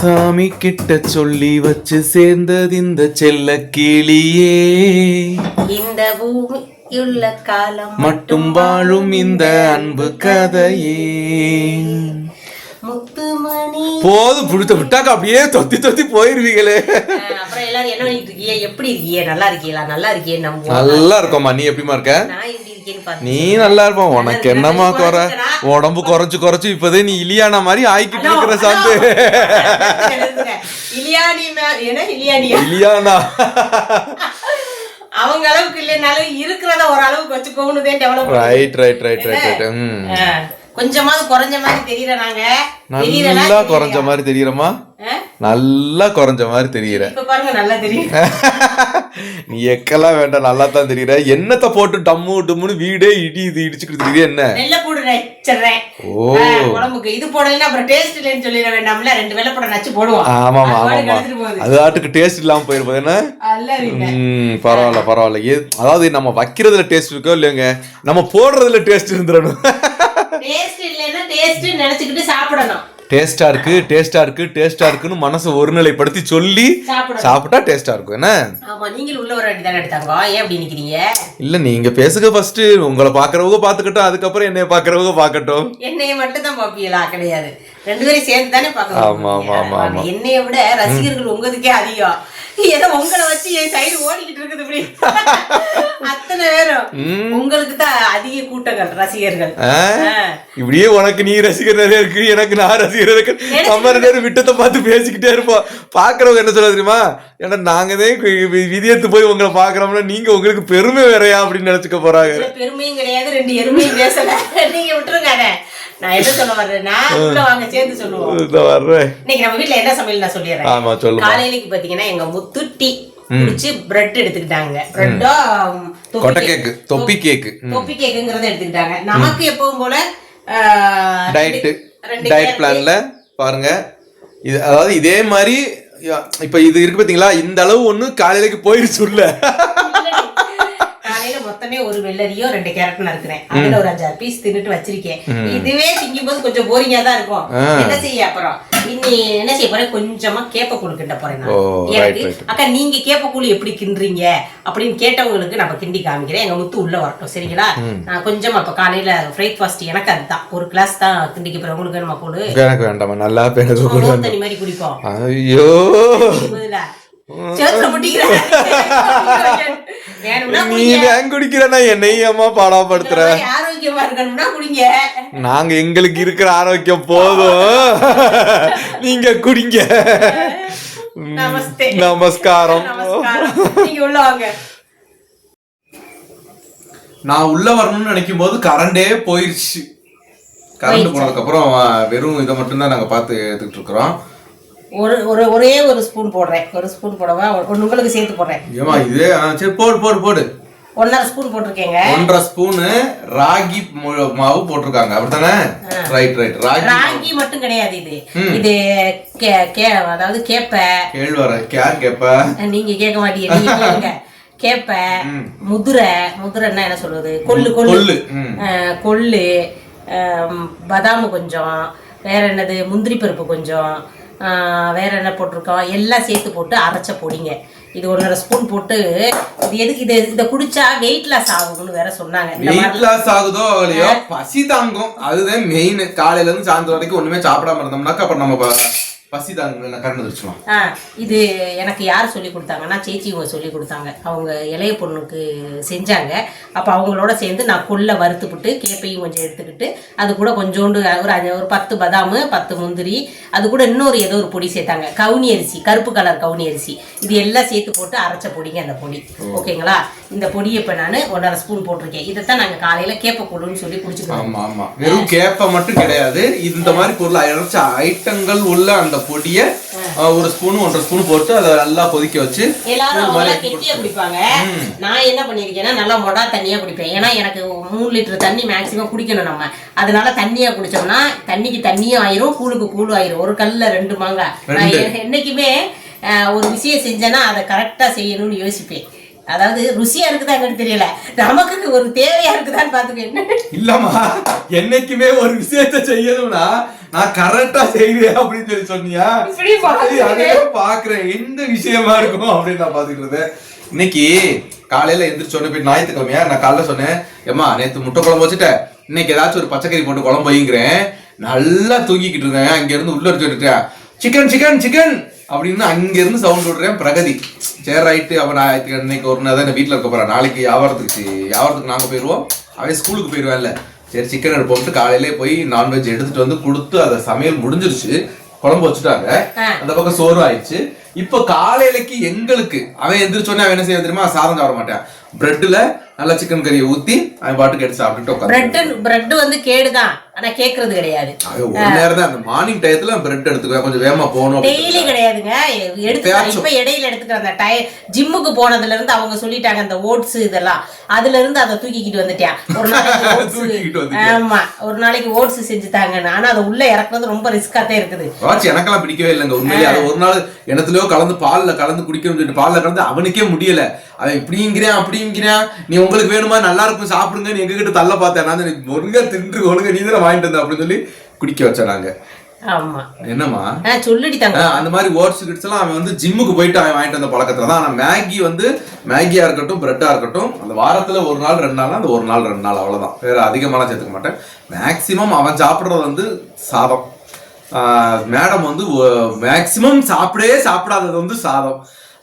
சாமி கிட்ட சொல்லி வச்சு சேர்ந்தது இந்த செல்ல கிளியே. இந்த பூமியுள்ள காலம் மட்டும் வாழும் இந்த அன்பு கதையே. முத்துமணி. போதும் பிடித்த விட்டாக்க அப்படியே தொத்தி தொத்தி போயிருவீங்களே. அப்புறம் எல்லாரும் என்ன பண்ணிட்டு இருக்கீங்க? எப்படி இருக்கீங்க? நல்லா இருக்கீங்களா? நல்லா இருக்கீங்க நல்லா இருக்கோம்மா. நீ எப்படிமா இருக்க? நான் நீ நல்லா இருப்ப உனக்கு என்னமா குறை? உடம்பு குறைச்சு குறைச்சு இப்பதே நீ இலியானா மாதிரி ஆயிக்கிட்டு இருக்கிற சாந்து இலியானி அவங்க அளவுக்கு இல்லைனாலும் இருக்கிறத ஒரு அளவுக்கு வச்சுக்கோன்னு develop right right right right right கொஞ்சமாவது குறைஞ்ச மாதிரி தெரியல நாங்க. நல்லா குறைஞ்ச மாதிரி தெரியறமா? நல்லா குறைஞ்ச மாதிரி தெரியற. பாருங்க நல்லா தெரியும் நீ எக்கெல்லாம் வேண்டாம் நல்லா தான் தெரியற. என்னத்தை போட்டு டம்மு டம்முன்னு வீடே இடி இது இடிச்சுக்கிட்டு தெரியுது என்ன? வெள்ளைப்பூடு நச்சுறேன் ஓ. உடம்புக்கு. இது போடலைன்னா அப்புறம் டேஸ்ட் இல்லைன்னு சொல்லிட வேண்டாம்ல. ரெண்டு வெள்ளைப்பூட நச்சு போடுவோம். எடுத்துட்டு போகுது. அது ஆட்டுக்கு டேஸ்ட் இல்லாம போயிருப்பது என்ன? பரவாயில்ல பரவாயில்ல. அதாவது நம்ம வைக்கிறதுல டேஸ்ட் இருக்கோ இல்லையோங்க நம்ம போடுறதுல டேஸ்ட் இருந்துடணும். டேஸ்ட் இல்லைன்னா டேஸ்ட் நினைச்சுக்கிட்டு சாப்பிடணும். டேஸ்டா இருக்கு டேஸ்டா இருக்கு டேஸ்டா இருக்குன்னு மனசை ஒருநிலைப்படுத்தி சொல்லி சாப்பிட்டா டேஸ்டா இருக்கும் என்ன? ஆமா நீங்களும் உள்ள வர வேண்டியதானே எடுத்தாங்க. ஏன் அப்படி நிக்கிறீங்க? இல்ல நீங்க பேசுங்க ஃபர்ஸ்ட் உங்களை பாக்குறவங்க பாத்துக்கட்டும் அதுக்கப்புறம் என்னைய பாக்குறவங்க பாக்கட்டும் என்னைய மட்டும் தான் பாப்பீங்களா கிடையாது. ரெண்டு பேரும் சேர்ந்து தானே ஆமா, ஆமா, ஆமா, ஆமா. என்னைய விட ரசிகர்கள் உங்களுக்கே அதிகம். ஏதோ உங்களை வச்சு என் சைடு ஓடிக்கிட்டு இருக்குது இப்படி. அத்தனை பேரும். உங்களுக்கு தான் அதிக கூட்டங்கள் ரசிகர்கள். இப்படியே உனக்கு நீ ரசிகர் நிறைய இருக்கு எனக்கு நான் ரசிகர் இருக்கு. நம்ம ரெண்டு விட்டத்தை பார்த்து பேசிக்கிட்டே இருப்போம். பாக்குறவங்க என்ன சொல்ல தெரியுமா? ஏன்னா நாங்க தான் விதியத்து போய் உங்களை பாக்குறோம்னா நீங்க உங்களுக்கு பெருமை வேறையா அப்படின்னு நினைச்சுக்க போறாங்க. பெருமையும் கிடையாது ரெண்டு எருமையும் பேசல. நான் என்ன சொல்ல வர்றேன்னா உள்ள வாங்க சேர்ந்து சொல்லுவோம். இந்த வர்றேன். இன்னைக்கு நம்ம வீட்ல என்ன சமையல் நான் சொல்லிடுறேன்? ஆமா காலையிலக்கு பாத்தீங்கன்னா எங்க முத்து டீ குடிச்சு பிரெட் எடுத்துக்கிட்டாங்க. பிரெட்டோ கொட்டை கேக்கு தொப்பி கேக்கு தொப்பி கேக்குங்கிறத எடுத்துக்கிட்டாங்க. நமக்கு எப்பவும் போல ரெண்டு டயட் பிளான்ல பாருங்க. இது அதாவது இதே மாதிரி இப்ப இது இருக்கு பாத்தீங்களா? இந்த அளவு ஒண்ணு காலையிலக்கு போயிருச்சு உள்ள. காலையில மொத்தமே ஒரு வெள்ளரியோ ரெண்டு கேரட் நறுக்கிறேன். அதுல ஒரு அஞ்சாறு பீஸ் தின்னுட்டு வச்சிருக்கேன். இதுவே திங்கும் போது கொஞ்சம் போரிங்கா தான் இருக்கும். என்ன செய்ய? அப்புறம் இன்னி என்ன செய்ய போறேன்? கொஞ்சமா கேப்ப கூழ் கிண்ட போறேன் நான். அக்கா நீங்க கேப்ப கூழ் எப்படி கிண்டுறீங்க அப்படின்னு கேட்டவங்களுக்கு நம்ம கிண்டி காமிக்கிறேன். எங்க முத்து உள்ள வரட்டும் சரிங்களா? நான் கொஞ்சமா இப்ப காலையில பிரேக்ஃபாஸ்ட் எனக்கு அதுதான். ஒரு கிளாஸ் தான் கிண்டிக்க போறேன். உங்களுக்கு நம்ம கூழ்? எனக்கு வேண்டாமா நல்லா தண்ணி மாதிரி குடிப்போம். ஐயோ. நீ வேங்க குடிக்கிறனா என்னையும் அம்மா பாடாப்படுத்துற. ஆரோக்கியமா இருக்கணும்னா குடிங்க. நாங்க எங்களுக்கு இருக்கிற ஆரோக்கியம் போதும். நீங்க குடிங்க. நமஸ்காரம். நமஸ்காரம். நீங்க உள்ள வாங்க. நான் உள்ள வரணும்னு நினைக்கும் போது கரண்டே போயிருச்சு. கரண்ட் போனதுக்கு அப்புறம் வெறும் இதை மட்டும் தான் நாங்க பார்த்து எடுத்துக்கிட்டு இருக்கிறோம். ஒரு ஒரு ஒரே ஒரு ஸ்பூன் போடுறேன். ஒரு ஸ்பூன் போடவா? ஒன்னு உங்களுக்கு சேர்த்து போடுறேன். ஏமா இதே சரி போடு போடு போடு. ஒன்னரை ஸ்பூன் போட்டிருக்கேங்க. ஒன்றரை ஸ்பூனு ராகி மாவு போட்டிருக்காங்க. அப்படித்தானே? ரைட் ரைட் ராகி ராகி மட்டும் கிடையாது இது. இது கே கே அதாவது கேப்ப. கேழ்வர கேர் கேப்ப. நீங்க கேட்க மாட்டீங்க. கேப்ப முதுரை முதுரைன்னா என்ன சொல்றது. அஹ், கொள்ளு அஹ், பதாமு கொஞ்சம். வேற என்னது? முந்திரி பருப்பு கொஞ்சம். வேற என்ன போட்டிருக்கோம் எல்லாம் சேர்த்து போட்டு அரைச்ச பொடிங்க. இது ஒன்றரை ஸ்பூன் போட்டு இது எதுக்கு இது இதை குடிச்சா வெயிட் லாஸ் ஆகும்னு வேற சொன்னாங்க. வெயிட் லாஸ் ஆகுதோ இல்லையோ பசி தாங்கும். அதுதான் மெயின் காலையில இருந்து சாயந்தரம் வரைக்கும் ஒண்ணுமே சாப்பிடாம இருந்தோம்னாக்கா அப்புறம் நம்ம இது எனக்கு யார் சொல்லி கொடுத்தாங்கன்னா சேச்சி இவங்க சொல்லி கொடுத்தாங்க. அவங்க இளைய பொண்ணுக்கு செஞ்சாங்க. அப்போ அவங்களோட சேர்ந்து நான் கொல்லை வறுத்துப்புட்டு கேப்பையும் கொஞ்சம் எடுத்துக்கிட்டு அது கூட கொஞ்சோண்டு ஒரு ஒரு பத்து பதாமு பத்து முந்திரி அது கூட இன்னொரு ஏதோ ஒரு பொடி சேர்த்தாங்க. கவுனி அரிசி கருப்பு கலர் கவுனி அரிசி. இது எல்லாம் சேர்த்து போட்டு அரைச்ச பொடிங்க அந்த பொடி. ஓகேங்களா? இந்த பொடியை இப்போ நான் ஒன்றரை ஸ்பூன் போட்டிருக்கேன். இதைத்தான் நாங்கள் காலையில் கேப்பக்கூடுன்னு சொல்லி குடிச்சுக்கிறோம். ஆமா ஆமா. வெறும் கேப்ப மட்டும் கிடையாது. இந்த மாதிரி பொருள் அரைச்ச ஐட்டங்கள் உள்ள அந்த பொடிய அஹ், ஒரு ஸ்பூன் ஒன்றரை ஸ்பூன் போட்டு அதை நல்லா கொதிக்க வச்சு எல்லாரும் கெட்டியா குடிப்பாங்க. நான் என்ன பண்ணிருக்கேன்னா நல்லா மொடா தண்ணியா குடிப்பேன். ஏன்னா எனக்கு மூணு லிட்டர் தண்ணி மேக்சிமம் குடிக்கணும் நம்ம. அதனால தண்ணியா குடிச்சோம்னா தண்ணிக்கு தண்ணியும் ஆயிரும் கூழுக்கு கூழு ஆயிரும். ஒரு கல்ல ரெண்டு மாங்காய் நான் என்னைக்குமே ஒரு விஷயம் செஞ்சேன்னா அதை கரெக்டா செய்யணும்னு யோசிப்பேன். அதாவது ருசியா இருக்குதாங்கன்னு தெரியல. நமக்கு ஒரு தேவையா இருக்குதான்னு பாத்துக்க இல்லம்மா என்னைக்குமே ஒரு விஷயத்த செய்யணும்னா நான் கரெக்டா செய்றேன் அப்படின்னு சொல்லி சொன்னியா? அதே பாக்குறேன். எந்த விஷயமா இருக்கும் அப்படின்னு நான் பாத்துக்கிட்டு இருந்தேன் இன்னைக்கு காலையில எந்திரிச்ச உடனே போய் ஞாயிற்றுக்கிழமையா நான் காலைல சொன்னேன் ஏம்மா நேத்து முட்டை குழம்பு வச்சுட்டேன் இன்னைக்கு ஏதாச்சும் ஒரு பச்சைக்கறி போட்டு குழம்பு வைங்கிறேன் நல்லா தூங்கிக்கிட்டு இருந்தேன். அங்க இருந்து உள்ள வச்சுட்டு சிக்கன் சிக்கன் சிக்கன். அப்படின்னு அங்க இருந்து சவுண்ட் விடுறேன். பிரகதி சரி ரைட்டு அவன் இன்னைக்கு ஒரு நாள் தான் வீட்டில் இருக்க போறேன் நாளைக்கு வியாபாரத்துக்கு வியாபாரத்துக்கு நாங்க போயிடுவோம் அவன் ஸ்கூலுக்கு போயிடுவேன்ல சரி சிக்கன் எடுப்போம்ட்டு காலையிலே போய் நான்வெஜ் எடுத்துட்டு வந்து கொடுத்து அதை சமையல் முடிஞ்சிருச்சு. குழம்பு வச்சுட்டாங்க. அந்த பக்கம் சோறு ஆயிடுச்சு. இப்ப காலையிலக்கு எங்களுக்கு அவன் எந்திரிச்சோடனே அவன் என்ன செய்ய தெரியுமா? சாதம் சாப்பிட மாட்டான். பிரெட்ல நல்லா சிக்கன் கறியை ஊத்தி அவன் பாட்டுக்கு எடுத்து சாப்பிட்டுட்டு பிரெட் பிரெட் வந்து கேடுதான். ஆனா கேக்குறது கிடையாது. ஒரு நேரம் தான் அந்த மார்னிங் டயத்துல பிரெட் எடுத்துக்குவேன். கொஞ்சம் வேகமா போகணும் டெய்லி கிடையாதுங்க. எடுத்து. இப்ப இடையில எடுத்துக்கிற அந்த டய ஜிம்முக்கு போனதுல இருந்து அவங்க சொல்லிட்டாங்க அந்த ஓட்ஸ் இதெல்லாம். அதுல இருந்து அதை தூக்கிக்கிட்டு வந்துட்டேன் ஒரு நாளைக்கு? ஆமா. ஒரு நாளைக்கு ஓட்ஸ் செஞ்சு தாங்கன்னு. ஆனா அதை உள்ள இறக்குறது ரொம்ப ரிஸ்கா தான் இருக்குது. வாட்ச் எனக்கெல்லாம் பிடிக்கவே இல்லைங்க. உண்மையிலே அது ஒரு நாள் எனத்துலயோ கலந்து பால்ல கலந்து குடிக்கணும்னு சொல்லிட்டு பால்ல கலந்து அவனுக்கே முடியல. அவன் இப்படிங்கிறேன் அப்படிங்கிறேன். நீ உங்களுக்கு வேணுமா? நல்லா இருக்கும் சாப்பிடுங்க எங்க கிட்ட தள்ள பார்த்தேன். நான் ஒழுங்கா தின்று ஒழுங்கா நீ தானே வாங்கிட்டு வந்த? அப்படின்னு சொல்லி குடிக்க என்னம்மா? ஆ சொல்லிடி அந்த மாதிரி ஓட்ஸ் கிட்ஸ் எல்லாம் அவன் வந்து ஜிம்முக்கு போயிட்டு அவன் வாங்கிட்டு வந்த பழக்கத்துல தான். ஆனா மேகி வந்து மேகியா இருக்கட்டும் பிரெட்டா இருக்கட்டும் அந்த வாரத்துல ஒரு நாள் ரெண்டு நாள் அந்த ஒரு நாள் ரெண்டு நாள் அவ்வளவுதான். வேற அதிகமாலாம் சேர்த்துக்க மாட்டேன். மேக்சிமம் அவன் சாப்பிடுறது வந்து சாதம். மேடம் வந்து மேக்சிமம் சாப்பிடவே சாப்பிடாதது வந்து சாதம்.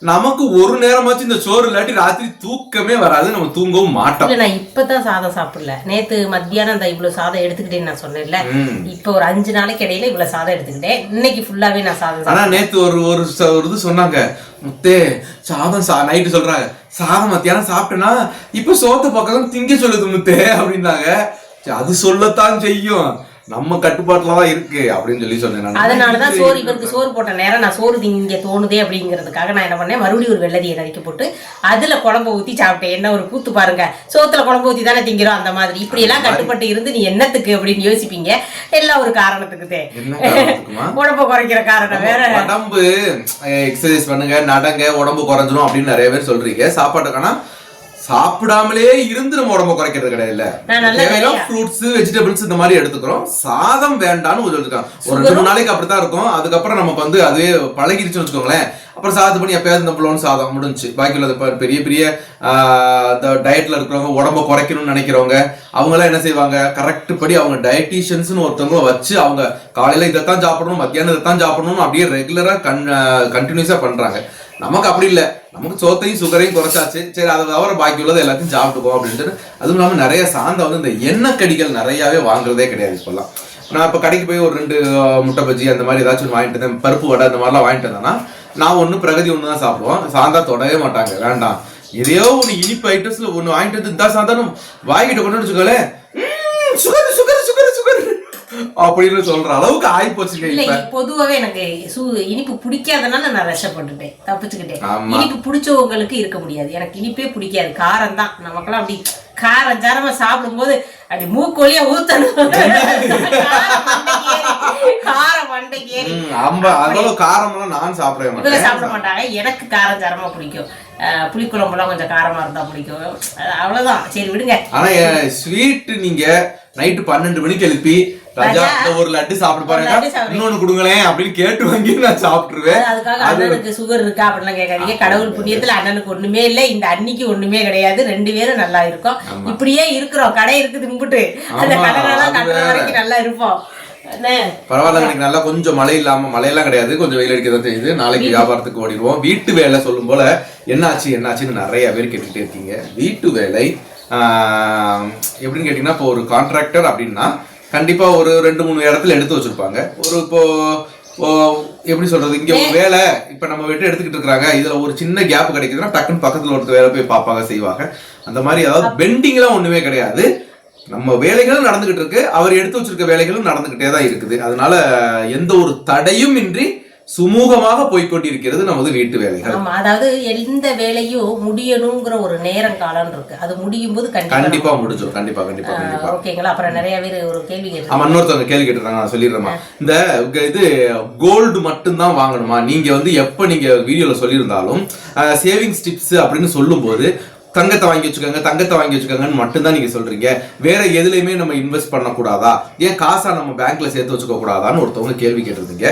நமக்கு ஒரு நேரமாச்சும் இந்த சோறு இல்லாட்டி ராத்திரி தூக்கமே வராது நம்ம தூங்கவும் மாட்டோம். இல்ல நான் இப்பதான் சாதம் சாப்பிடல. நேத்து மத்தியானம் அந்த இவ்வளவு சாதம் எடுத்துக்கிட்டேன்னு நான் சொன்னேன்ல. இப்ப ஒரு அஞ்சு நாளைக்கு இடையில இவ்வளவு சாதம் எடுத்துக்கிட்டேன். இன்னைக்கு ஃபுல்லாவே நான் சாதம் ஆனா நேத்து ஒரு ஒரு இது சொன்னாங்க. முத்தே சாதம் சா நைட்டு சொல்றாங்க. சாதம் மத்தியானம் சாப்பிட்டேனா இப்ப சோத்த பக்கம் திங்க சொல்லுது முத்தே அப்படின்னாங்க. அது சொல்லத்தான் செய்யும். நம்ம கட்டுப்பாட்டுல தான் இருக்கு அப்படின்னு சொல்லி சொன்னேன். அதனாலதான் சோறு இவருக்கு சோறு போட்ட நேரம் நான் சோறு திங்க தோணுதே அப்படிங்கிறதுக்காக நான் என்ன பண்ணேன் மறுபடியும் ஒரு வெள்ளதியை நறுக்கி போட்டு அதுல குழம்பு ஊத்தி சாப்பிட்டேன். என்ன ஒரு கூத்து பாருங்க. சோத்துல குழம்பு ஊத்தி தானே திங்கிறோம் அந்த மாதிரி. இப்படி எல்லாம் கட்டுப்பட்டு இருந்து நீ என்னத்துக்கு அப்படின்னு யோசிப்பீங்க. எல்லாம் ஒரு காரணத்துக்கு? உடம்ப குறைக்கிற காரணம் வேற. உடம்பு எக்ஸசைஸ் பண்ணுங்க நடங்க உடம்பு குறைஞ்சிரும் அப்படின்னு நிறைய பேர் சொல்றீங்க. சாப்பாட்டுக்கான சாப்பிடாமலே இருந்து நம்ம உடம்ப குறைக்கிறது கிடையாது நிறையா- ஃப்ரூட்ஸ் வெஜிடபிள்ஸ் இந்த மாதிரி எடுத்துக்கிறோம். சாதம் வேண்டாம்னு சொல்லிருக்காங்க ஒரு ரெண்டு மூணு நாளைக்கு அப்படித்தான் இருக்கும். அதுக்கப்புறம் நமக்கு வந்து அதுவே பழகிருச்சுன்னு வச்சுக்கோங்களேன். அப்புறம் சாதத்து பண்ணி எப்பயாவது இந்த புலோன் சாதம் முடிஞ்சு பாக்கி உள்ளது பெரிய பெரிய இந்த டயட்ல இருக்கிறவங்க உடம்ப குறைக்கணும்னு நினைக்கிறவங்க அவங்க எல்லாம் என்ன செய்வாங்க? கரெக்ட் படி அவங்க டயட்டீஷியன்ஸ்னு ஒருத்தவங்க வச்சு அவங்க காலையில இதைத்தான் சாப்பிடணும் மத்தியானம் இதைத்தான் சாப்பிடணும் அப்படியே ரெகுலரா கன் கண்டினியூஸா பண்றாங்க. நமக்கு அப்படி இல்லை. நமக்கு சோத்தையும் சுகரையும் குறைச்சாச்சு. சரி அதை தவிர பாக்கி உள்ளது எல்லாத்தையும் சாப்பிட்டுக்கோம் அப்படின்ட்டு. அதுவும் இல்லாமல் நிறைய சாந்தம் வந்து இந்த எண்ணெய் கடிகள் நிறையாவே வாங்குறதே கிடையாது இப்போல்லாம் நான் இப்போ கடைக்கு போய் ஒரு ரெண்டு முட்டை பஜ்ஜி அந்த மாதிரி ஏதாச்சும் ஒன்று வாங்கிட்டு இருந்தேன் பருப்பு வடை அந்த மாதிரிலாம் வாங்கிட்டு வந்தேன்னா நான் ஒன்று பிரகதி ஒன்று தான் சாப்பிடுவோம். சாந்தா தொடவே மாட்டாங்க. வேண்டாம். எதையோ ஒன்று இனிப்பு ஐட்டம்ஸில் ஒன்று வாங்கிட்டு வந்து இந்த சாந்தானும் வாங்கிட்டு கொண்டு வந்து வச்சுக்கோங்களேன் சுகர் சுகர் சுகர் சுகர் அப்படின்னு சொல்ற அளவுக்கு ஆகி போச்சுங்க இல்ல பொதுவாவே எனக்கு இனிப்பு பிடிக்காதனால நான் ரசப்பட்டுட்டேன் தப்பிச்சுக்கிட்டேன். இனிப்பு பிடிச்சவங்களுக்கு இருக்க முடியாது. எனக்கு இனிப்பே பிடிக்காது. காரம் தான். நமக்கெல்லாம் அப்படி காரம் சாரமா சாப்பிடும்போது அப்படி மூக்கொலியா ஊத்தணும். காரம் மண்டைக்கு ஏறி, அவ்வளவு காரமெல்லாம் நான் சாப்பிடவே இவங்க மாட்டேன் சாப்பிட மாட்டாங்க. எனக்கு காரம் சாரமா பிடிக்கும். புளிக்குழம்புலாம் கொஞ்சம் காரமா இருந்தா பிடிக்கும். அவ்வளவுதான். சரி விடுங்க. ஆனா ஸ்வீட் நீங்க நைட்டு பன்னெண்டு மணிக்கு எழுப்பி ராஜா இந்த ஒரு லட்டு சாப்பிட்டு பாருங்க. இன்னொன்னு கொடுங்களேன் அப்படின்னு கேட்டு வாங்கி நான் சாப்பிட்டுருவேன். அதுக்காக அண்ணனுக்கு சுகர் இருக்கா அப்படிலாம் கேட்காதீங்க. கடவுள் புண்ணியத்துல அண்ணனுக்கு ஒண்ணுமே இல்ல. இந்த அன்னிக்கு ஒண்ணுமே கிடையாது. ரெண்டு பேரும் நல்லா இருக்கோம். இப்படியே இருக்கிறோம். கடை இருக்குது கும்பிட்டு அந்த கட்டுற வேற. வரைக்கும் நல்லா இருப்போம். பரவாயில்ல இன்னைக்கு நல்லா கொஞ்சம் மழை இல்லாம மழையெல்லாம் கிடையாது. கொஞ்சம் வெயில் அடிக்க தான் செய்யுது. நாளைக்கு வியாபாரத்துக்கு ஓடிடுவோம். வீட்டு வேலை சொல்லும் போல என்னாச்சு என்னாச்சுன்னு நிறைய பேர் கேட்டுக்கிட்டே இருக்கீங்க. வீட்டு வேலை எப்படின்னு கேட்டீங்கன்னா இப்போ ஒரு கான்ட்ராக்டர் அப்படின்னா கண்டிப்பா ஒரு ரெண்டு மூணு இடத்துல எடுத்து வச்சிருப்பாங்க. ஒரு இப்போ எப்படி சொல்றது இங்க ஒரு வேலை இப்ப நம்ம விட்டு எடுத்துக்கிட்டு இருக்காங்க இதுல ஒரு சின்ன கேப் கிடைக்குதுன்னா டக்குன்னு பக்கத்துல ஒருத்தர் வேலை போய் பார்ப்பாங்க செய்வாங்க. அந்த மாதிரி அதாவது பெண்டிங்லாம் ஒண்ணுமே கிடையாது. நம்ம வேலைகளும் நடந்துகிட்டு இருக்கு. அவர் எடுத்து வச்சிருக்க வேலைகளும் நடந்துகிட்டே தான் இருக்குது. அதனால எந்த ஒரு தடையும் இன்றி சுமூகமாக போய்க்கொண்டிருக்கிறது நமது வீட்டு வேலைகள். ஆமா அதாவது எந்த வேலையும் முடியணுங்கிற ஒரு நேரம் காலம் இருக்கு. அது முடியும் போது கண்டிப்பா முடிஞ்சிடும் கண்டிப்பா கண்டிப்பா கண்டிப்பா. ஓகேங்களா? அப்புறம் நிறைய பேர் ஒரு கேள்வி ஆமா இன்னொருத்தவங்க கேள்வி கேட்டுருக்காங்க. நான் சொல்லிடுறேமா இந்த இது கோல்டு மட்டும்தான் வாங்கணுமா? நீங்க வந்து எப்ப நீங்க வீடியோல சொல்லியிருந்தாலும் சேவிங்ஸ் டிப்ஸ் அப்படின்னு சொல்லும்போது தங்கத்தை வாங்கி வச்சுக்கோங்க தங்கத்தை வாங்கி வச்சுக்கோங்கன்னு மட்டும்தான் நீங்க சொல்றீங்க. வேற எதுலையுமே நம்ம இன்வெஸ்ட் பண்ணக்கூடாதா? ஏன் காசா நம்ம பேங்க்ல சேர்த்து வச்சுக்க கூடாதான்னு ஒருத்தவங்க கேள்வி கேட்டிருந்தீங்க.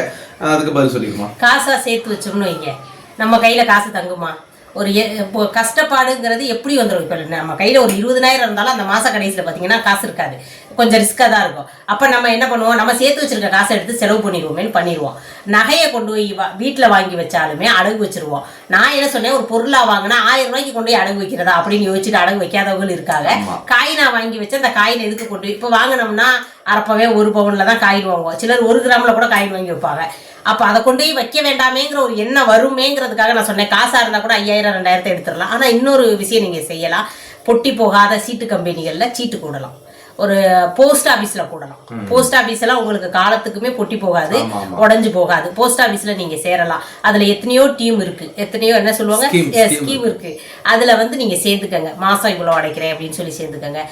அதுக்கு பதில் சொல்லிடுமா? காசா சேர்த்து வச்சோம்னு வைங்க. நம்ம கையில காசு தங்குமா? ஒரு இப்போ கஷ்டப்பாடுங்கிறது எப்படி வந்துடும் இப்போ நம்ம கையில் ஒரு இருபதனாயிரம் இருந்தாலும் அந்த மாத கடைசியில் பார்த்தீங்கன்னா காசு இருக்காது. கொஞ்சம் ரிஸ்க்காக தான் இருக்கும். அப்போ நம்ம என்ன பண்ணுவோம்? நம்ம சேர்த்து வச்சிருக்க காசை எடுத்து செலவு பண்ணிடுவோமேன்னு பண்ணிடுவோம். நகையை கொண்டு போய் வா வீட்டில் வாங்கி வச்சாலுமே அடகு வச்சிருவோம். நான் என்ன சொன்னேன்? ஒரு பொருளாக வாங்கினா ஆயிரம் ரூபாய்க்கு கொண்டு போய் அடகு வைக்கிறதா அப்படின்னு யோசிச்சுட்டு அடகு வைக்காதவங்களும் இருக்காங்க. காயினா வாங்கி வச்சு அந்த காயின் எதுக்கு கொண்டு இப்போ வாங்கினோம்னா அரப்பவே ஒரு பவுனில் தான் காயின் வாங்குவோம். சிலர் ஒரு கிராமில் கூட காயின் வாங்கி வைப்பாங்க. அப்போ அதை கொண்டு போய் வைக்க வேண்டாமேங்கிற ஒரு எண்ணம் வருமேங்கிறதுக்காக நான் சொன்னேன். காசாக இருந்தால் கூட ஐயாயிரம் ரெண்டாயிரத்தை எடுத்துடலாம். ஆனால் இன்னொரு விஷயம் நீங்கள் செய்யலாம். பொட்டி போகாத சீட்டு கம்பெனிகளில் சீட்டு கூடலாம் ஒரு போஸ்ட் ஆஃபீஸில் கூடலாம் போஸ்ட் ஆஃபீஸ்லாம் உங்களுக்கு காலத்துக்குமே பொட்டி போகாது. உடஞ்சு போகாது. போஸ்ட் ஆஃபீஸில் நீங்கள் சேரலாம். அதில் எத்தனையோ டீம் இருக்கு. எத்தனையோ என்ன சொல்லுவாங்க? ஸ்கீம் இருக்கு. அதில் வந்து நீங்கள் சேர்ந்துக்கங்க. மாதம் இவ்வளோ அடைக்கிறேன் அப்படின்னு சொல்லி சேர்ந்துக்கங்க.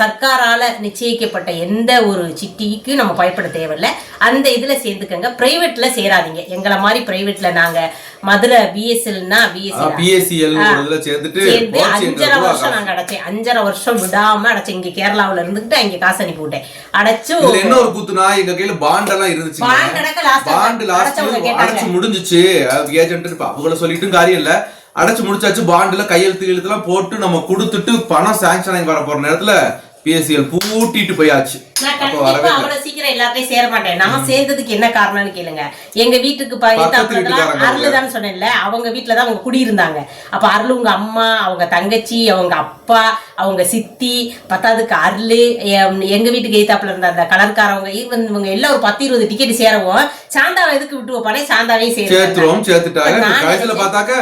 சர்க்காரால நிச்சயிக்கப்பட்ட எந்த ஒரு சிட்டிக்கு நம்ம பயப்பட தேவையில்ல. அந்த இதில் சேர்ந்துக்கங்க. ப்ரைவேட்டில் சேராதீங்க. எங்களை மாதிரி ப்ரைவேட்டில் நாங்கள் மதுரை பிஎஸ்எல்னா பிஎஸ்எல் சேர்ந்துட்டு அஞ்சரை வருஷம் நாங்கள் அடைச்சேன். அஞ்சரை வருஷம் விடாம அடைச்சேன். இங்கே கேரளாவில் இருந்துக்கிட்டு அங்கே காசு அனுப்பி விட்டேன். அடைச்சு என்ன ஒரு கூத்துனா எங்க கையில பாண்ட் எல்லாம் இருந்துச்சு அடக்க பாண்ட் லாஸ்ட் கேட்டாங்க. அடைச்சு முடிஞ்சுச்சு. ஏஜென்ட் இப்ப அவங்கள சொல்லிட்டும் காரியம் இல்ல. அடைச்சு முடிச்சாச்சு பாண்டுல கையெழுத்து எழுத்துலாம் போட்டு நம்ம கொடுத்துட்டு பணம் சாங்ஷன் ஆகி வர போற நேரத்துல பிஎஸ்சிஎல் பூட்டிட்டு போயாச்சு. அவ்வளவு சீக்கிரம் எல்லாத்தையும் சேர மாட்டேன். நான் சேர்ந்ததுக்கு என்ன காரணம்னு கேளுங்க. எங்க வீட்டுக்கு பக்கத்து வீட்டுக்காரங்க அருள் தான் சொன்னேன்ல. அவங்க வீட்டுல தான் அவங்க குடியிருந்தாங்க. அப்ப அருள் உங்க அம்மா அவங்க தங்கச்சி அவங்க அப்பா அவங்க சித்தி பத்தாவதுக்கு அருள் எங்க வீட்டுக்கு எய்தாப்புல இருந்த அந்த கலர்காரவங்க ஈவன் இவங்க எல்லாம் ஒரு பத்து இருபது டிக்கெட் சேரவும். சாந்தாவை எதுக்கு விட்டு வைப்பானே? சாந்தாவையும் சேர்த்து சேர்த்துறோம் சேர்த்துட்டாங்க. கடைசியில. பார்த்தாக்க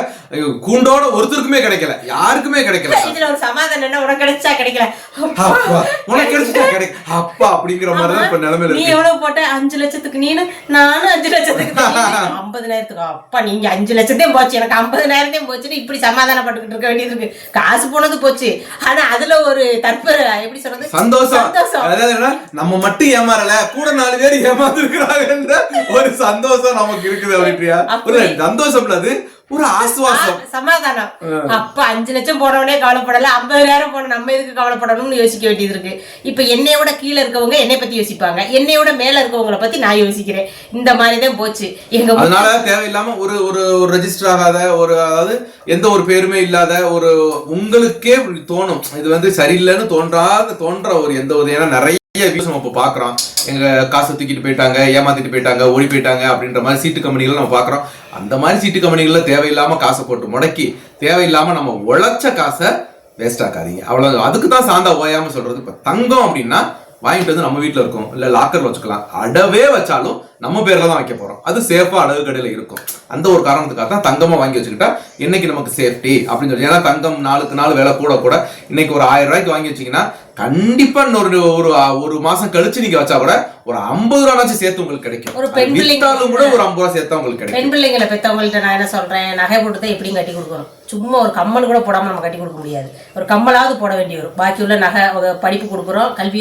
கூண்டோட ஒருத்தருக்குமே கிடைக்கல. யாருக்குமே கிடைக்கல. இதுல ஒரு சமாதானம் என்ன? உனக்கு கிடைச்சா கிடைக்கல. அப்பா, அப்பா உனக்கு கிடைச்சிட்டா கிடைக்க. அப்பா அப்படிங்கிற மாதிரி தான் இப்ப நிலைமையில நீ இருக்கு. எவ்வளவு போட்ட? அஞ்சு லட்சத்துக்கு. நீனு நானும் அஞ்சு லட்சத்துக்கு தான். ஐம்பதனாயிரத்துக்கு. அப்பா நீங்க அஞ்சு லட்சத்தையும் போச்சு. எனக்கு ஐம்பதனாயிரத்தையும் போச்சுன்னு இப்படி சமாதானப்பட்டுக்கிட்டு இருக்க வேண்டியது இருக்கு. காசு போனது போச்சு. ஆனா அதுல ஒரு தற்பெரு எப்படி சொல்றது? சந்தோஷம். அதாவது நம்ம மட்டும் ஏமாறல. கூட நாலு பேர் ஏமாந்து இருக்கிறாங்கன்ற ஒரு சந்தோஷம் நமக்கு இருக்குது அப்படின்றியா. சந்தோஷம் அது. ஒரு ஆசுவாசம். சமாதானம். அப்ப அஞ்சு லட்சம் போனவனே கவலைப்படல ஐம்பதாயிரம் போன நம்ம எதுக்கு கவலைப்படணும்னு யோசிக்க வேண்டியது இருக்கு. இப்ப என்னைய விட கீழே இருக்கவங்க என்னை பத்தி யோசிப்பாங்க. என்னைய விட மேல இருக்கவங்கள பத்தி நான் யோசிக்கிறேன். இந்த மாதிரி தான் போச்சு. எங்க அதனால தேவையில்லாம ஒரு ஒரு ஒரு ரெஜிஸ்டர் ஆகாத ஒரு அதாவது எந்த ஒரு பேருமே இல்லாத ஒரு உங்களுக்கே தோணும். இது வந்து சரியில்லைன்னு தோன்றாத தோன்ற ஒரு எந்த ஒரு ஏன்னா நிறைய வியூஸ் நம்ம இப்போ பார்க்குறோம் எங்கள் காசை தூக்கிட்டு போயிட்டாங்க ஏமாத்திட்டு போயிட்டாங்க ஓடி போயிட்டாங்க அப்படின்ற மாதிரி சீட்டு கம்பெனிகள் நம்ம பார்க்குறோம் அந்த மாதிரி சீட்டு கம்பெனிகளில் தேவையில்லாமல் காசை போட்டு முடக்கி தேவையில்லாமல் நம்ம உழைச்ச காசை வேஸ்ட் ஆக்காதீங்க. அவ்வளோ அதுக்கு தான் சாந்தா ஓயாமல் சொல்கிறது இப்போ தங்கம் அப்படின்னா வாங்கிட்டு வந்து நம்ம வீட்டில் இருக்கும். இல்லை லாக்கரில் வச்சுக்கலாம். அடவே வச்சாலும் நம்ம பேரில் தான் வைக்க போகிறோம் அது சேஃபாக அடகு கடையில் இருக்கும். அந்த ஒரு காரணத்துக்காக தான் தங்கமாக வாங்கி வச்சுக்கிட்டா இன்னைக்கு நமக்கு சேஃப்டி அப்படின்னு சொல்லி. ஏன்னா தங்கம் நாளுக்கு நாள் விலை கூட கூட இன்னைக்கு ஒரு ஆயிரம் ரூபாய்க்கு வாங்கி வச்சீங்கன்னா கண்டிப்பா இன்னொரு ஒரு ஒரு மாசம் கழிச்சு நீங்க வச்சா கூட ஒரு ஐம்பது ரூபாச்சும் சேர்த்து உங்களுக்கு கிடைக்கும். ஒரு பெண் வித்தாலும் கூட ஒரு ஐம்பது ரூபா சேர்த்தா உங்களுக்கு கிடைக்கும். பெண் பிள்ளைங்களை பெற்றவங்கள்ட்ட நான் என்ன சொல்றேன்? நகை போட்டு தான் எப்படியும் கட்டி கொடுக்குறோம் சும்மா ஒரு கம்மல் கூட போடாம நம்ம கட்டி கொடுக்க முடியாது. ஒரு கம்மலாவது போட வேண்டி வரும். பாக்கி உள்ள நகை படிப்பு கொடுக்குறோம் கல்வி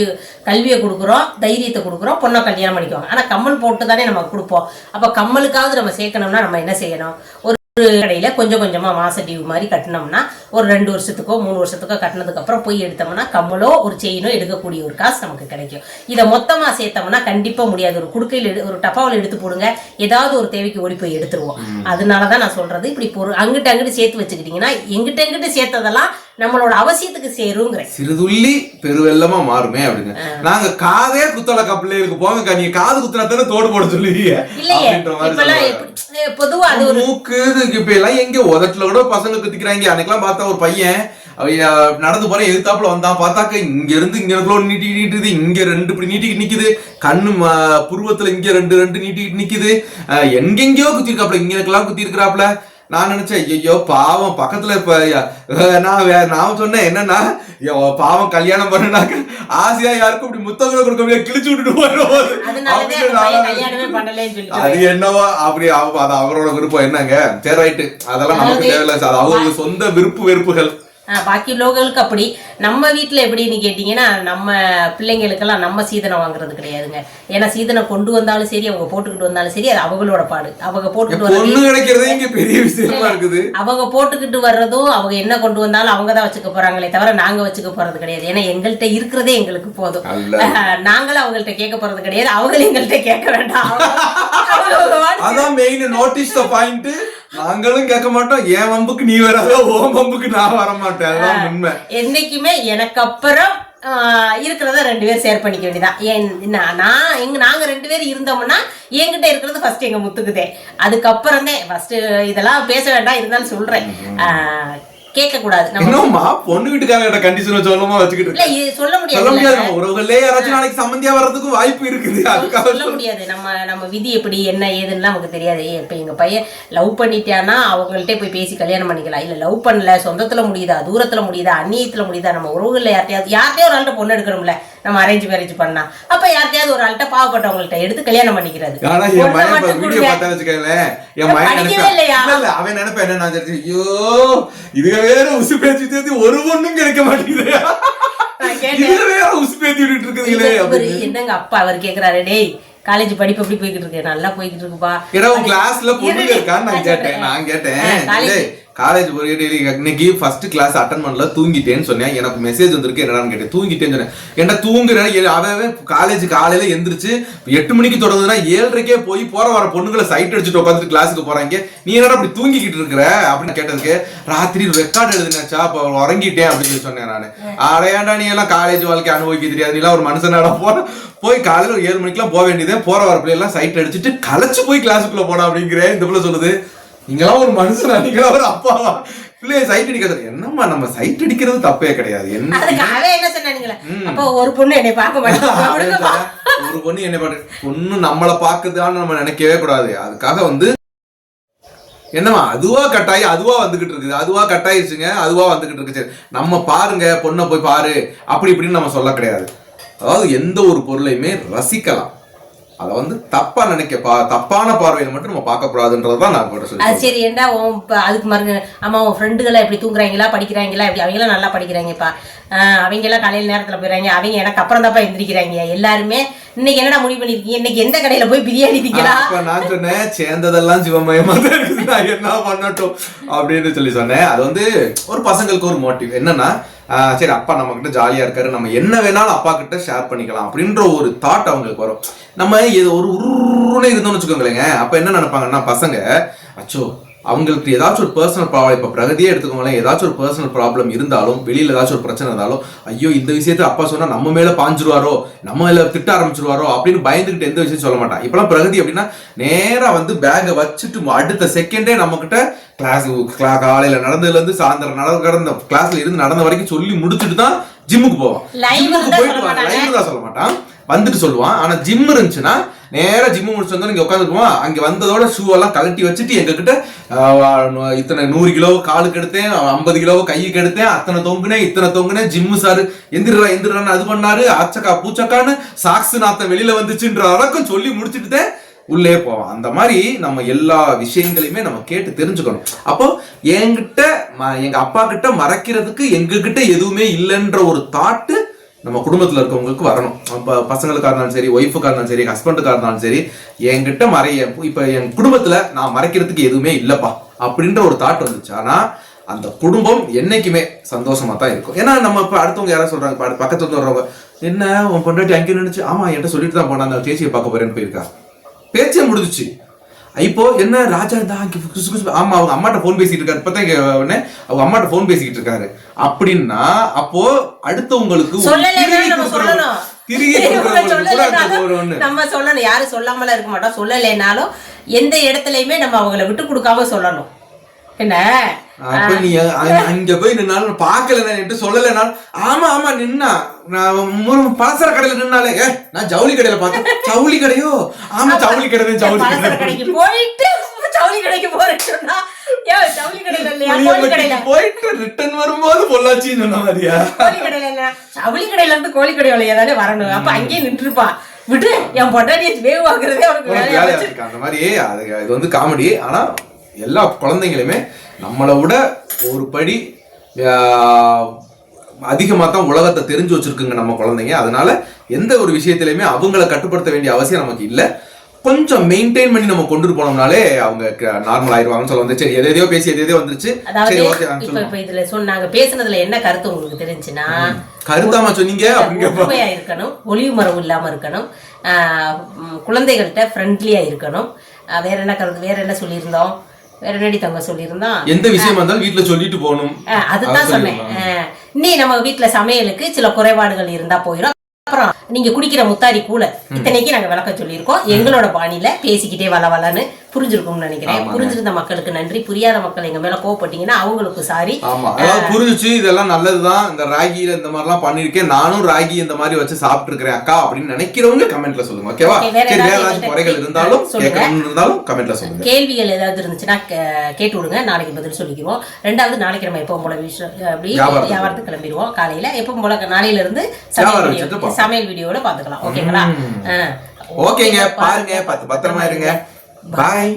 கல்வியை கொடுக்குறோம் தைரியத்தை கொடுக்குறோம் பொண்ணை கல்யாணம் பண்ணிக்குவாங்க. ஆனா கம்மல் போட்டு தானே நம்ம கொடுப்போம். அப்ப கம்மலுக்காவது நம்ம சேர்க்கணும்னா நம்ம என்ன செய்யணும்? ஒரு கடையில கொஞ்சம் கொஞ்சமா மாச டியூ மாதிரி கட்டினோம்னா ஒரு ரெண்டு வருஷத்துக்கோ மூணு வருஷத்துக்கோ கட்டினதுக்கு அப்புறம் போய் எடுத்தோம்னா கம்மலோ ஒரு செயினோ எடுக்கக்கூடிய ஒரு காசு நமக்கு கிடைக்கும். இதை மொத்தமா சேர்த்தோம்னா கண்டிப்பா முடியாது. ஒரு குடுக்கையில் ஒரு டப்பாவில் எடுத்து போடுங்க. ஏதாவது ஒரு தேவைக்கு ஓடி போய் எடுத்துருவோம். அதனாலதான் நான் சொல்றது இப்படி பொருள் அங்கிட்டு அங்கிட்டு சேர்த்து வச்சுக்கிட்டீங்கன்னா எங்கிட்ட எங்கிட்ட சேர்த்ததெல்லாம் நம்மளோட அவசியத்துக்கு சேருங்கிறேன். சிறுதுள்ளி பெருவெல்லமா மாறுமே அப்படின்னு. நாங்க காதே குத்தல கப்பிள்ளைகளுக்கு போங்க நீங்க காது குத்துனா தானே தோடு போட சொல்லுவீங்க? இல்லையே பொதுவா அது ஒரு மூக்கு இப்ப எல்லாம் எங்க உதட்டுல கூட பசங்க குத்திக்கிறாங்க. அன்னைக்கெல்லாம் பார்த்தா ஒரு பையன் நடந்து போறேன் எதிர்த்தாப்புல வந்தான். பார்த்தாக்க இங்க இருந்து இங்க இவ்வளவு நீட்டி நீட்டுது இங்க ரெண்டு இப்படி நீட்டிக்கிட்டு நிக்குது. கண்ணு புருவத்துல இங்க ரெண்டு ரெண்டு நீட்டிக்கிட்டு நிக்குது. எங்கெங்கயோ குத்திருக்காப்ல இங்க எனக்கெல்லாம் குத்தி இருக்கிறாப்ல நான் நினைச்சேன் ஐயோ பாவம் பக்கத்துல இப்ப நான் நான் சொன்னேன் என்னன்னா பாவம் கல்யாணம் பண்ணுனாக்க ஆசையா யாருக்கும் இப்படி முத்தங்களை கொடுக்க முடியாது கிழிச்சு விட்டுட்டு அது என்னவோ அப்படி அது அவரோட விருப்பம் என்னங்க? சரி ரைட்டு அதெல்லாம் நமக்கு தேவையில்ல சார் அவங்க சொந்த விருப்பு வெறுப்புகள். பாக்கி உள்ளவங்களுக்கு அப்படி. நம்ம வீட்டில் எப்படின்னு கேட்டிங்கன்னா நம்ம பிள்ளைங்களுக்கெல்லாம் நம்ம சீதனம் வாங்குறது கிடையாதுங்க. ஏன்னா சீதனம் கொண்டு வந்தாலும் சரி அவங்க போட்டுக்கிட்டு வந்தாலும் சரி அது அவங்களோட பாடு. அவங்க போட்டுக்கிட்டு அவங்க போட்டுக்கிட்டு வர்றதும் அவங்க என்ன கொண்டு வந்தாலும் அவங்க தான் வச்சுக்க போறாங்களே தவிர நாங்க வச்சுக்க போறது கிடையாது. ஏன்னா எங்கள்கிட்ட இருக்கிறதே எங்களுக்கு போதும். நாங்களும் அவங்கள்ட்ட கேட்க போறது கிடையாது. அவங்களும் எங்கள்கிட்ட கேட்க வேண்டாம். அதான் மெயின் நோட்டீஸ் த பாயிண்ட் நாங்களும் கேட்க மாட்டோம். என் வம்புக்கு நீ வராத ஓம் வம்புக்கு நான் வர மாட்டேன் அதுதான் உண்மை. என்னைக்குமே எனக்கு அப்புறம் ஆஹ், இருக்கிறத ரெண்டு பேர் ஷேர் பண்ணிக்க வேண்டியதான் ஏன் நான் எங்க நாங்க ரெண்டு பேர் இருந்தோம்னா என்கிட்ட இருக்கிறது ஃபர்ஸ்ட் எங்க முத்துக்குதே. அதுக்கப்புறம் தான் ஃபர்ஸ்ட் இதெல்லாம் பேச வேண்டாம் இருந்தாலும் சொல்றேன். கேட்க கூடாது நம்ம என்னம்மா பொண்ணு வீட்டுக்காரங்க கண்டிஷன் சொல்லமா வச்சுக்கிட்டு இல்ல இது சொல்ல சொல்ல முடியாது முடியாது. நம்ம உறவுகளே யாராச்சும் நாளைக்கு சம்மந்தியா வர்றதுக்கும் வாய்ப்பு இருக்குது. அதுக்காக சொல்ல முடியாது. நம்ம நம்ம விதி எப்படி என்ன ஏதுன்னு நமக்கு தெரியாது. இப்ப எங்க பையன் லவ் பண்ணிட்டானா அவங்கள்ட்ட போய் பேசி கல்யாணம் பண்ணிக்கலாம். இல்ல லவ் பண்ணல சொந்தத்துல முடியுதா தூரத்துல முடியுதா அந்நியத்துல முடியுதா நம்ம உறவுகள்ல யார்ட்டையாவது யார்ட்டையும் ஒரு ஆள்கிட்ட பொண்ணு எடுக்கணும்ல. நம்ம அரேஞ்ச் மேரேஜ் பண்ணா. அப்ப யார்ட்டையாவது ஒரு ஆள்கிட்ட பாவப்பட்டவங்கள்ட்ட எடுத்து கல்யாணம் பண்ணிக்கிறது. ஆனா என் பொண்ணை மயன் மட்டும் வீடியோ கொடுங்க. பார்த்தா வச்சுக்கோங்களேன். என் நான் மயன் படிக்கவே இல்லையா? இல்ல, இல்ல, அவன் நினைப்பேன் என்ன நான் ஐயோ இதுக வேற உசு பேச்சு தேத்தி ஒரு பொண்ணும் கிடைக்க மாட்டேங்குது. என்னங்க அப்பா அவர் கேக்குறாரு? டேய் காலேஜ் படிப்பு எப்படி போய்கிட்டு இருக்கு? நல்லா போய்கிட்டு இருக்குப்பா. கிளாஸ்ல பொண்ணுங்க இருக்கான்னு நான் கேட்டேன். நான் கேட்டேன். காலேஜ் போயிட்டு இன்னைக்கு ஃபர்ஸ்ட் கிளாஸ் அட்டன் பண்ணல தூங்கிட்டேன்னு சொன்னேன். எனக்கு மெசேஜ் வந்திருக்கு என்னடான்னு கேட்டேன். தூங்கிட்டேன்னு சொன்னேன். என்ன தூங்குறேன் ஏ- அவன் காலேஜ் காலையில எந்திரிச்சு எட்டு மணிக்கு தொடங்குதுன்னா ஏழரைக்கே போய் போற வர பொண்ணுங்களை சைட் அடிச்சுட்டு உட்காந்துட்டு கிளாஸுக்கு போறாங்க. நீ என்னடா அப்படி தூங்கிக்கிட்டு இருக்கிற? அப்படின்னு கேட்டதுக்கு ராத்திரி ரெக்கார்ட் எழுதுனாச்சா அப்ப உறங்கிட்டேன் அப்படின்னு சொன்னேன் நானு. அடையாண்டா நீ எல்லாம் காலேஜ் வாழ்க்கை அனுபவிக்க தெரியாது? நீ ஒரு மனுஷனாடா போற. போய் காலையில ஒரு ஏழு மணிக்கெல்லாம் போக வேண்டியதே போற வர பிள்ளைலாம் சைட் அடிச்சுட்டு களைச்சு போய் கிளாஸுக்குள்ள போனா அப்படிங்கிற இந்த பிள்ளை சொல்லுது நீங்களாம் ஒரு மனுஷனா நீங்களாம் ஒரு அப்பாவா? பிள்ளைய சைட் அடிக்கிறது. என்னம்மா நம்ம சைட் அடிக்கிறது தப்பே கிடையாது. என்ன? என்ன அப்போ ஒரு பொண்ணு என்னை பார்க்க மாட்டேன் சொல்றான், ஒரு பொண்ணு என்ன பாட்டு பொண்ணு நம்மளை பாக்குதான்னு நம்ம நினைக்கவே கூடாது. அதுக்காக வந்து என்னம்மா அதுவா கட்டாயி அதுவா வந்துகிட்டு இருக்குது. அதுவா கட்டாயிருச்சுங்க அதுவா வந்துகிட்டு இருக்கு. சரி நம்ம பாருங்க பொண்ணை போய் பாரு. அப்படி இப்படின்னு நம்ம சொல்ல கிடையாது. அதாவது எந்த ஒரு பொருளையுமே ரசிக்கலாம். அதை வந்து தப்பா நினைக்க பா தப்பான பார்வையில மட்டும் நம்ம பார்க்க கூடாதுன்றதான் நான் கூட சொல்லி அது சரி ஏண்டா உன் இப்ப அதுக்கு மறுங்க ஆமா உன் ஃப்ரெண்டுகளை எப்படி தூங்குறாங்களா படிக்கிறாங்களா எப்படி அவங்களாம் நல்லா படிக்கிறாங்கப்பா. அவங்க எல்லாம் காலையில நேரத்துல போயிடுறாங்க அவங்க எனக்கு அப்புறம் தான்ப்பா எந்திரிக்கிறாங்க. எல்லாருமே இன்னைக்கு என்னடா முடிவு பண்ணிருக்கீங்க? இன்னைக்கு எந்த கடையில போய் பிரியாணி திக்கலாம் நான் சொன்னேன் சேர்ந்ததெல்லாம் சிவமயமா தான் இருக்குது. நான் என்ன பண்ணட்டும்? அப்படின்னு சொல்லி சொன்னேன். அது வந்து ஒரு பசங்களுக்கு ஒரு மோட்டிவ் என்னன்னா சரி அப்பா நம்ம கிட்ட ஜாலியா இருக்காரு. நம்ம என்ன வேணாலும் அப்பா கிட்ட ஷேர் பண்ணிக்கலாம். அப்படின்ற ஒரு தாட் அவங்களுக்கு வரும். நம்ம இது ஒரு உருன்னு இருந்தோம்னு வச்சுக்கோங்களேங்க. அப்ப என்ன நினைப்பாங்கன்னா பசங்க அச்சோ அவங்களுக்கு ஏதாச்சும் ஒரு பர்சனல் ப்ராப்ளம் இப்போ பிரகதியே எடுத்துக்கோங்களேன் ஏதாச்சும் ஒரு பர்சனல் ப்ராப்ளம் இருந்தாலும் வெளியில ஏதாச்சும் ஒரு பிரச்சனை இருந்தாலும் ஐயோ இந்த விஷயத்தை அப்பா சொன்னா நம்ம மேல பாஞ்சிருவாரோ நம்ம மேல திட்ட ஆரம்பிச்சிருவாரோ அப்படின்னு பயந்துகிட்டு எந்த விஷயம் சொல்ல மாட்டான். இப்பெல்லாம் பிரகதி அப்படின்னா நேரா வந்து பேக்கை வச்சுட்டு அடுத்த செகண்டே நம்ம கிட்ட கிளாஸ் காலையில நடந்ததுல இருந்து சாயந்தரம் நடந்த கிளாஸ்ல இருந்து நடந்த வரைக்கும் சொல்லி முடிச்சுட்டு தான் ஜிம்முக்கு போவான். போயிட்டு. லைவ் தான் சொல்ல மாட்டான். வந்துட்டு சொல்லுவான். ஆனா ஜிம் இருந்துச்சுன்னா நேரா ஜிம் முடிச்சு வந்து இங்கே உட்காந்துக்குவான் அங்கே வந்ததோட ஷூவெல்லாம் கலட்டி கழட்டி வச்சுட்டு எங்ககிட்ட இத்தனை நூறு கிலோ காலுக்கு எடுத்தேன் ஐம்பது கிலோ கைக்கு எடுத்தேன் அத்தனை தொங்குனேன் இத்தனை தொங்குனேன் ஜிம்மு சாரு எந்திரா எந்திரான்னு அது பண்ணாரு. ஆச்சக்கா பூச்சக்கான்னு சாக்ஸ் நாத்தம் வெளியில வந்துச்சுன்ற வரைக்கும் சொல்லி முடிச்சுட்டு உள்ளே போவோம் அந்த மாதிரி நம்ம எல்லா விஷயங்களையுமே நம்ம கேட்டு தெரிஞ்சுக்கணும். அப்போ என்கிட்ட ம- எங்க அப்பா கிட்ட மறைக்கிறதுக்கு எங்ககிட்ட எதுவுமே இல்லைன்ற ஒரு தாட்டு நம்ம குடும்பத்தில் இருக்கவங்களுக்கு வரணும். இப்போ பசங்களுக்காக இருந்தாலும் சரி ஒய்ஃபுக்காக இருந்தாலும் சரி ஹஸ்பண்டுக்காக இருந்தாலும் சரி என்கிட்ட மறைய இப்போ என் குடும்பத்தில் நான் மறைக்கிறதுக்கு எதுவுமே இல்லைப்பா அப்படின்ற ஒரு தாட் வந்துச்சு. ஆனால் அந்த குடும்பம் என்னைக்குமே சந்தோஷமாக தான் இருக்கும். ஏன்னா நம்ம இப்போ அடுத்தவங்க யாராவது சொல்கிறாங்க இப்ப அடுத்த பக்கத்துல இருந்து வர்றவங்க என்ன உன் பொண்டாட்டி அங்கே நினைச்சு ஆமா என்கிட்ட சொல்லிட்டு தான் போனா அந்த பேச்சியை பார்க்க போறேன்னு போயிருக்கா? பேச்சே முடிஞ்சுச்சு. இப்போ என்ன ராஜா குசு ஆமா அவங்க அம்மாட்ட போன் பேசிட்டு இருக்காரு. இப்பதான் உடனே அவங்க அம்மாட்ட போன் பேசிக்கிட்டு இருக்காரு. அப்படின்னா அப்போ அடுத்தவங்களுக்கு திருகி நம்ம சொல்லணும். யாரும் சொல்லாமலாம் இருக்க மாட்டோம். சொல்லலைனாலும் எந்த இடத்துலயுமே நம்ம அவங்கள விட்டு கொடுக்காம சொல்லணும். என்ன? அப்ப நீ அங்க- போய் நின்னாலும் பாக்கல சொல்லலைனாலும் ஆமா ஆமா நின்னா. நான் பலசர கடையில நின்னாலே நான் ஜவுளி கடையில பார்த்தேன். ஜவுளி கடையோ? ஆமா ஜவுளி கடை ஜவுளி கடைக்கு போயிட்டு ஜவுளி கடைக்கு போறேன்னு சொன்னா ஜவுளி கடையில இல்லையா? கடையில? போயிட்டு ரிட்டர்ன் வரும்போது பொள்ளாச்சின்னு சொன்ன மாதிரியா? கடையில இல்ல. ஜவுளி கடையில இருந்து கோழி கடை வழியா தானே வரணும். அப்ப அங்கேயே நின்றுப்பா. விட்டு என் பொட்டாடியை வேவு வாங்குறதே அவனுக்கு வேலையா அந்த மாதிரி அது இது வந்து காமெடி ஆனா எல்லா குழந்தைங்களுமே நம்மளை விட ஒரு படி அதிகமாக தான் உலகத்தை தெரிஞ்சு வச்சிருக்குங்க நம்ம குழந்தைங்க. அதனால எந்த ஒரு விஷயத்திலையுமே அவங்கள கட்டுப்படுத்த வேண்டிய அவசியம் நமக்கு இல்லை. கொஞ்சம் மெயின்டைன் பண்ணி நம்ம கொண்டுட்டு போனோம்னாலே அவங்க நார்மல் ஆயிடுவாங்கன்னு சொல்ல வந்து சரி எது எதையோ பேசி எது எதையோ வந்துருச்சு. சரி ஓகே இப்ப இப்ப இதுல சொன்னாங்க பேசுனதுல என்ன கருத்து உங்களுக்கு தெரிஞ்சுன்னா கருத்தாமா சொன்னீங்க ஒற்றுமையா இருக்கணும் ஒளிவு மரபு இல்லாம இருக்கணும் குழந்தைகள்கிட்ட ஃப்ரெண்ட்லியா இருக்கணும். வேற என்ன கருத்து வேற என்ன சொல்லியிருந்தோம்? என்னடி தங்க சொல்லியிருந்தோம் எந்த விஷயம் வந்தாலும் வீட்டுல சொல்லிட்டு போகணும். அதுதான் சொன்னேன். இன்னி நம்ம வீட்ல சமையலுக்கு சில குறைபாடுகள் இருந்தா போயிடும் அப்புறம் நீங்க குடிக்கிற முத்தாரி கூல இத்தனைக்கு நாங்க விளக்கம் சொல்லியிருக்கோம். எங்களோட பாணியில பேசிக்கிட்டே வள வளன்னு புரிஞ்சிருக்கும்னு நினைக்கிறேன். புரிஞ்சிருந்த மக்களுக்கு நன்றி. புரியாத மக்கள் எங்க மேல கோவப்பட்டீங்கன்னா அவங்களுக்கு சாரி. ஆமா. அதாவது புரிஞ்சுச்சு. இதெல்லாம் நல்லதுதான். இந்த ராகியில இந்த மாதிரிலாம் பண்ணிருக்கேன் நானும் ராகி இந்த மாதிரி வச்சு சாப்பிட்டு இருக்கிறேன் அக்கா அப்படின்னு நினைக்கிறவங்க கமெண்ட்ல சொல்லுங்க ஓகேவா வேற ஏதாவது குறைகள் இருந்தாலும் இருந்தாலும் கமெண்ட்ல சொல்லுங்க. கேள்விகள் ஏதாவது இருந்துச்சுன்னா கேட்டு விடுங்க. நாளைக்கு பதில் சொல்லிக்குவோம் ரெண்டாவது நாளைக்கு நம்ம எப்பவும் போல விஷயம் அப்படி வியாபாரத்துக்கு. கிளம்பிடுவோம் காலையில எப்பவும் போல நாளையில இருந்து சமையல் வச்சுட்டு வீடியோ சமையல் வீடியோட பாத்துக்கலாம் ஓகேங்களா. ஓகேங்க. பாருங்க. பத்து பத்திரமா இருங்க. பாய்.